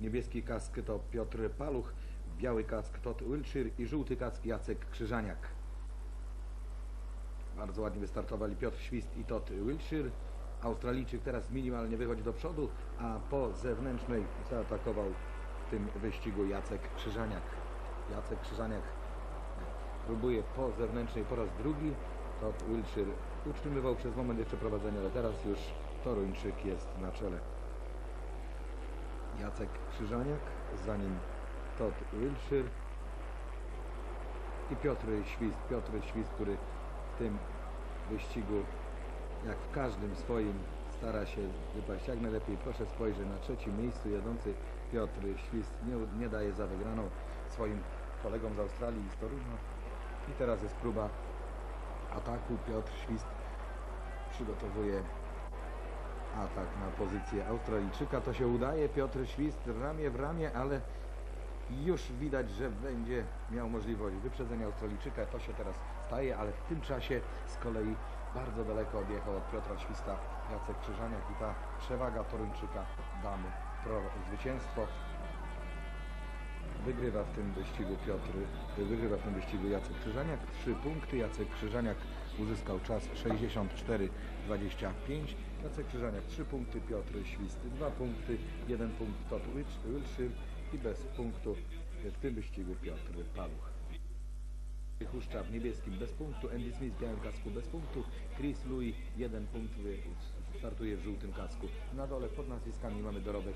Niebieski kask to Piotr Paluch, biały kask Todd Wiltshire i żółty kask Jacek Krzyżaniak. Bardzo ładnie wystartowali Piotr Świst i Todd Wiltshire. Australijczyk teraz minimalnie wychodzi do przodu, a po zewnętrznej zaatakował w tym wyścigu Jacek Krzyżaniak. Jacek Krzyżaniak próbuje po zewnętrznej po raz drugi. Todd Wiltshire utrzymywał przez moment jeszcze prowadzenie, ale teraz już Toruńczyk jest na czele. Jacek Krzyżaniak, za nim Todd Wiltshire i Piotr Świst. Piotr Świst, który w tym wyścigu, jak w każdym swoim, stara się wypaść jak najlepiej. Proszę spojrzeć na trzecim miejscu jadący Piotr Świst nie, nie daje za wygraną swoim kolegom z Australii i z. I teraz jest próba ataku. Piotr Świst przygotowuje atak na pozycję Australijczyka. To się udaje. Piotr Świst ramię w ramię, ale już widać, że będzie miał możliwość wyprzedzenia Australijczyka. To się teraz staje, ale w tym czasie z kolei bardzo daleko odjechał od Piotra Śwista Jacek Krzyżaniak i ta przewaga Toruńczyka damy pro zwycięstwo. Wygrywa w tym wyścigu Piotr, wygrywa w tym wyścigu Jacek Krzyżaniak. Trzy punkty. Jacek Krzyżaniak uzyskał czas 64,25. Jacek Krzyżaniak 3 punkty, Piotr Świst 2 punkty, 1 punkt Todd Wiltshire i bez punktu w tym wyścigu Piotr Paluch. Huszcza w niebieskim bez punktu, Andy Smith w białym kasku bez punktu, Chris Louis jeden punkt startuje w żółtym kasku. Na dole pod nazwiskami mamy dorobek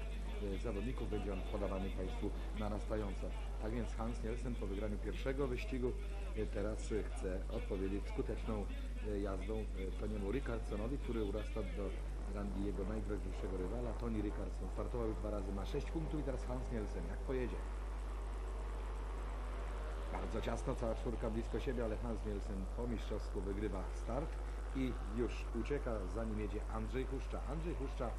e, zawodników, będzie on podawany Państwu narastająco. Tak więc Hans Nielsen po wygraniu pierwszego wyścigu e, teraz chce odpowiedzieć skuteczną jazdą e, Toniemu Rickardsonowi, który urasta do rangi jego najgroźniejszego rywala. Tony Rickardson startował już dwa razy, ma 6 punktów i teraz Hans Nielsen, jak pojedzie? Bardzo ciasno, cała czwórka blisko siebie, ale Hans Nielsen po mistrzowsku wygrywa start i już ucieka, za nim jedzie Andrzej Huszcza. Andrzej Huszcza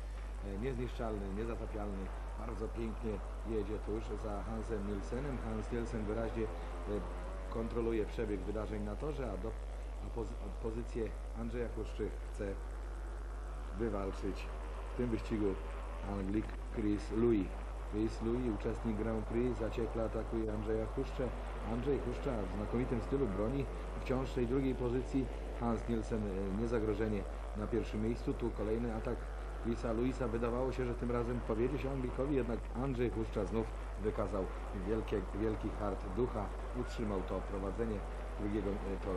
e, niezniszczalny, niezatapialny, bardzo pięknie jedzie tuż za Hansem Nielsenem. Hans Nielsen wyraźnie e, kontroluje przebieg wydarzeń na torze, a, do, a pozy, a pozycję Andrzeja Huszczy chce wywalczyć w tym wyścigu Anglik Chris Louis. Chris Louis, uczestnik Grand Prix, zaciekle atakuje Andrzeja Huszczę. Andrzej Huszcza w znakomitym stylu broni wciąż tej drugiej pozycji. Hans Nielsen e, niezagrożenie na pierwszym miejscu. Tu kolejny atak Chrisa Louisa. Wydawało się, że tym razem powiedzie się Anglikowi, jednak Andrzej Huszcza znów wykazał wielkie, wielki hart ducha. Utrzymał to prowadzenie drugiego, e, to,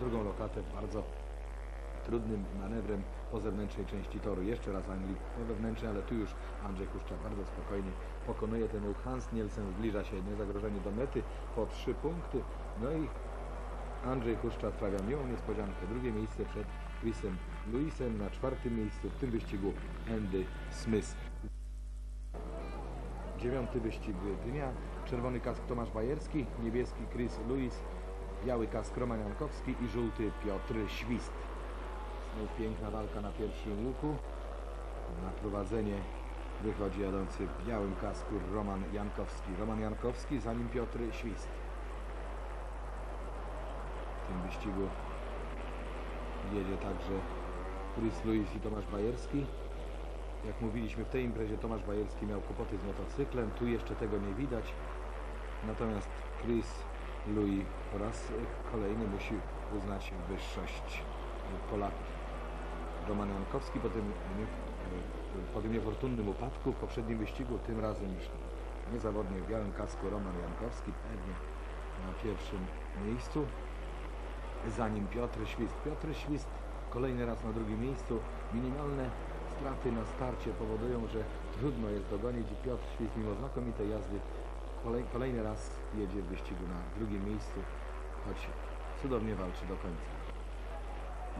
drugą lokatę bardzo trudnym manewrem po zewnętrznej części toru. Jeszcze raz Anglik po wewnętrznej, ale tu już Andrzej Huszcza bardzo spokojnie pokonuje ten ruch. Hans Nielsen zbliża się niezagrożenie do mety po trzy punkty. No i Andrzej Huszcza sprawia miłą niespodziankę. Drugie miejsce przed Chrisem Lewisem na czwartym miejscu w tym wyścigu Andy Smith. Dziewiąty wyścig dnia. Czerwony kask Tomasz Bajerski, niebieski Chris Lewis, biały kask Roman Jankowski i żółty Piotr Świst. Znów piękna walka na pierwszym łuku. Na prowadzenie wychodzi jadący w białym kasku Roman Jankowski. Roman Jankowski, za nim Piotr Świst. W tym wyścigu jedzie także Chris Lewis i Tomasz Bajerski. Jak mówiliśmy w tej imprezie Tomasz Bajerski miał kłopoty z motocyklem, tu jeszcze tego nie widać. Natomiast Chris Louis po raz kolejny musi uznać wyższość Polaków. Roman Jankowski po tym, po tym niefortunnym upadku w poprzednim wyścigu, tym razem już niezawodnie w białym kasku Roman Jankowski, pewnie na pierwszym miejscu. Za nim Piotr Świst. Piotr Świst kolejny raz na drugim miejscu. Minimalne straty na starcie powodują, że trudno jest dogonić Piotr Świst mimo znakomitej jazdy kolej, kolejny raz jedzie w wyścigu na drugim miejscu, choć cudownie walczy do końca.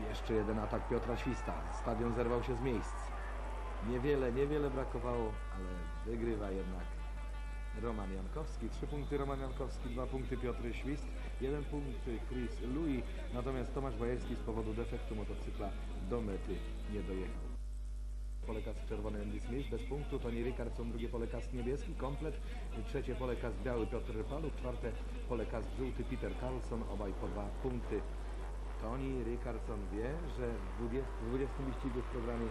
Jeszcze jeden atak Piotra Śwista. Stadion zerwał się z miejsc. Niewiele, niewiele brakowało, ale wygrywa jednak Roman Jankowski. Trzy punkty Roman Jankowski, dwa punkty Piotr Świst, jeden punkt Chris Louis. Natomiast Tomasz Bajerski z powodu defektu motocykla do mety nie dojechał. Pole kask czerwony Andy Smith. Bez punktu, Tony Rickardson, drugie pole kask niebieski, komplet, trzecie pole kask biały Piotr Paluch, czwarte pole kask żółty Peter Carlson, obaj po dwa punkty. Tony Rickardson wie, że w 20, w 20 wyścigu w programie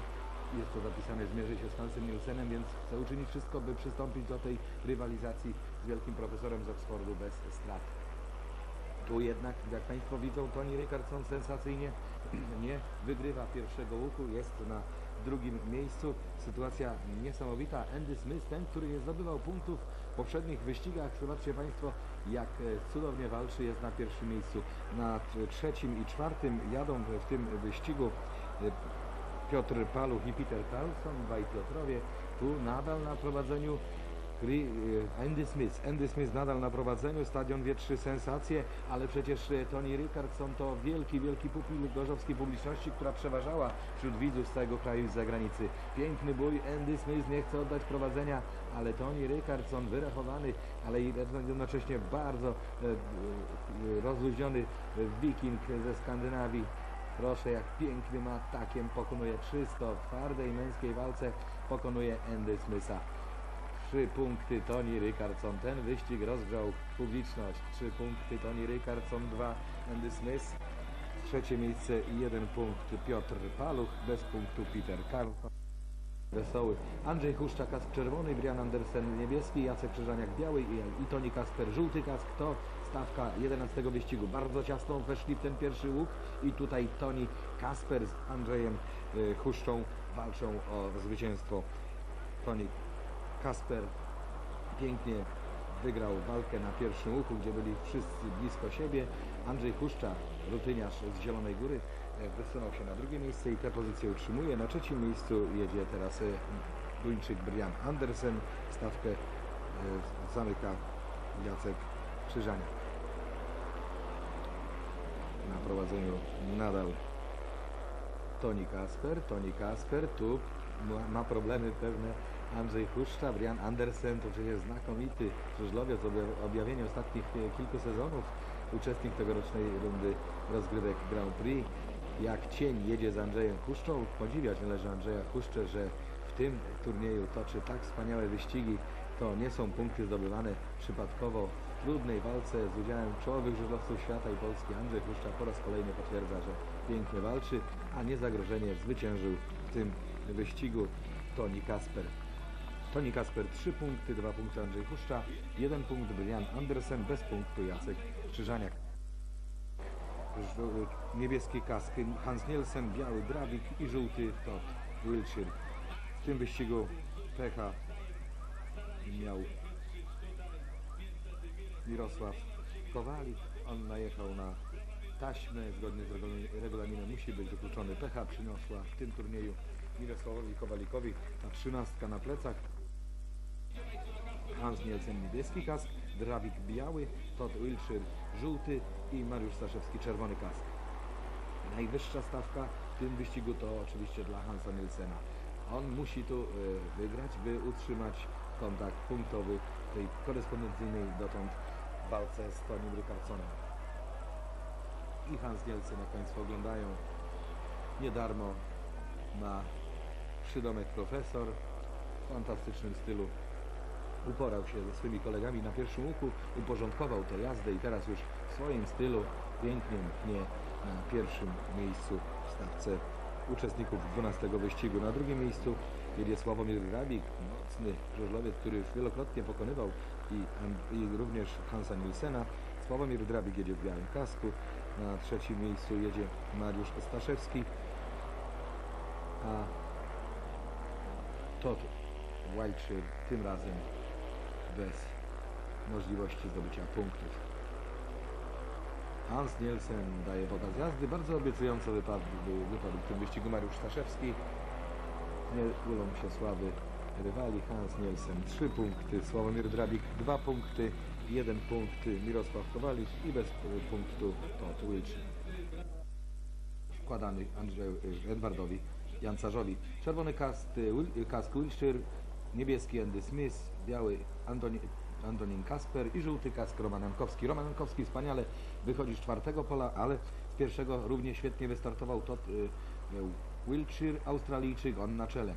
jest to zapisane, zmierzy się z Hansem Nielsenem, więc chce uczynić wszystko, by przystąpić do tej rywalizacji z wielkim profesorem z Oxfordu bez strat. Tu jednak, jak Państwo widzą, Tony Rickardson sensacyjnie nie wygrywa pierwszego łuku, jest na drugim miejscu. Sytuacja niesamowita. Andy Smith, ten, który nie zdobywał punktów w poprzednich wyścigach, zobaczcie Państwo, jak e, cudownie walczy, jest na pierwszym miejscu. Na trzecim i czwartym jadą w tym wyścigu e, Piotr Paluch i Peter Carlson, dwaj Piotrowie. Tu nadal na prowadzeniu Chri- e, Andy Smith. Andy Smith nadal na prowadzeniu, stadion wietrzy sensacje, ale przecież e, Tony Rickardson to wielki, wielki pupil gorzowskiej publiczności, która przeważała wśród widzów z całego kraju i z zagranicy. Piękny bój, Andy Smith nie chce oddać prowadzenia, ale Tony Rickardson wyrachowany, ale jednocześnie bardzo e, rozluźniony wiking ze Skandynawii. Proszę, jak pięknym atakiem pokonuje 300 w twardej męskiej walce, pokonuje Andy Smitha. Trzy punkty Tony Rickardson. Ten wyścig rozgrzał publiczność. Trzy punkty Tony Rickardson, dwa Andy Smith. Trzecie miejsce i jeden punkt Piotr Paluch, bez punktu Peter Carlson. Wesoły. Andrzej Huszczak, kask czerwony, Brian Andersen niebieski, Jacek Krzyżaniak biały i, i Toni Kasper żółty kask. To stawka 11 wyścigu. Bardzo ciasno weszli w ten pierwszy łuk i tutaj Toni Kasper z Andrzejem y, Huszczą walczą o zwycięstwo. Toni Kasper pięknie wygrał walkę na pierwszym łuku, gdzie byli wszyscy blisko siebie. Andrzej Huszcza, rutyniarz z Zielonej Góry, e, wysunął się na drugie miejsce i tę pozycję utrzymuje. Na trzecim miejscu jedzie teraz e, Duńczyk Brian Andersen. Stawkę e, zamyka Jacek Krzyżania. Na prowadzeniu nadal Toni Kasper. Toni Kasper tu ma, ma problemy pewne. Andrzej Huszcza, Brian Andersen to przecież znakomity żużlowiec, obja- objawienie ostatnich e, kilku sezonów, uczestnik tegorocznej rundy rozgrywek Grand Prix. Jak cień jedzie z Andrzejem Huszczą, podziwiać należy Andrzeja Huszczę, że w tym turnieju toczy tak wspaniałe wyścigi. To nie są punkty zdobywane przypadkowo w trudnej walce z udziałem czołowych żużlowców świata i Polski. Andrzej Huszcza po raz kolejny potwierdza, że pięknie walczy, a nie zagrożenie zwyciężył w tym wyścigu Toni Kasper. Toni Kasper 3 punkty, 2 punkty Andrzej Huszcza, 1 punkt Brian Andersen, bez punktu Jacek Krzyżaniak. Żół- Niebieski kask Hans Nielsen, biały Drawik i żółty Todd Wiltshire. W tym wyścigu pecha miał Mirosław Kowalik. On najechał na taśmę, zgodnie z regula- regulaminem musi być wykluczony. Pecha przyniosła w tym turnieju Mirosławowi Kowalikowi ta trzynastka na plecach. Hans Nielsen niebieski kask, Drawik biały, Todd Wiltshire żółty i Mariusz Staszewski czerwony kask. Najwyższa stawka w tym wyścigu to oczywiście dla Hansa Nielsena. On musi tu e, wygrać, by utrzymać kontakt punktowy w tej korespondencyjnej dotąd walce z Tonim Rickardsonem. I Hans Nielsen, jak Państwo oglądają, nie darmo ma przydomek profesor w fantastycznym stylu uporał się ze swymi kolegami na pierwszym łuku, uporządkował tę jazdę i teraz już w swoim stylu pięknie mknie na pierwszym miejscu w stawce uczestników 12 wyścigu. Na drugim miejscu jedzie Sławomir Rabik, mocny żużlowiec, który już wielokrotnie pokonywał i, i również Hansa Nielsena. Sławomir Drabik jedzie w białym kasku. Na trzecim miejscu jedzie Mariusz Staszewski, a Todd Wiltshire tym razem bez możliwości zdobycia punktów. Hans Nielsen daje pokaz jazdy. Bardzo obiecująco wypadł, wypadł w tym wyścigu Mariusz Staszewski. Nie ulą się sławy rywali. Hans Nielsen 3 punkty, Sławomir Drabik 2 punkty, 1 punkt Mirosław Kowalik i bez punktu Todd Wiltshire wkładany Andrzeju y, Edwardowi Jancarzowi. Czerwony kask, kask Wilshire, niebieski Andy Smith, biały Antoni, Antonin Kasper i żółty kask Roman Jankowski. Roman Jankowski wspaniale wychodzi z czwartego pola, ale z pierwszego równie świetnie wystartował Todd y, Wiltshire, Australijczyk, on na czele.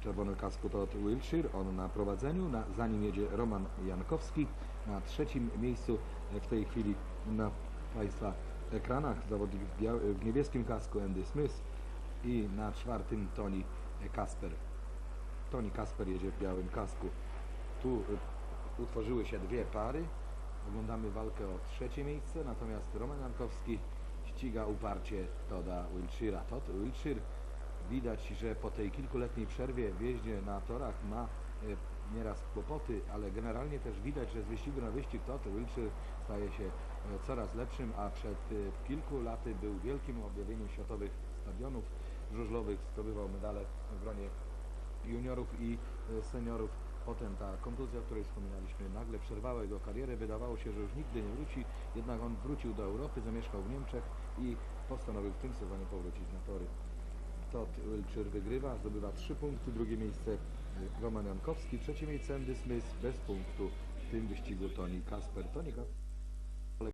W czerwonym kasku Todd Wiltshire, on na prowadzeniu, na, za nim jedzie Roman Jankowski. Na trzecim miejscu w tej chwili na Państwa ekranach zawodnik w, w niebieskim kasku Andy Smith i na czwartym Tony Kasper. Toni Kasper jedzie w białym kasku. Tu y, utworzyły się dwie pary. Oglądamy walkę o trzecie miejsce, natomiast Roman Jankowski ściga uparcie Toda Wilshira. Todd Wilshire widać, że po tej kilkuletniej przerwie w jeździe na torach ma y, nieraz kłopoty, ale generalnie też widać, że z wyścigu na wyścig Todd Wilshire staje się e, coraz lepszym, a przed y, kilku laty był wielkim objawieniem światowych stadionów żużlowych, zdobywał medale w gronie juniorów i e, seniorów. Potem ta kontuzja, o której wspominaliśmy, nagle przerwała jego karierę. Wydawało się, że już nigdy nie wróci, jednak on wrócił do Europy, zamieszkał w Niemczech i postanowił w tym sezonie powrócić na tory. Todd Wilczur wygrywa, zdobywa 3 punkty, drugie miejsce y, Roman Jankowski, trzecie miejsce Andy Smith bez punktu w tym wyścigu Toni Kasper. Toni Kasper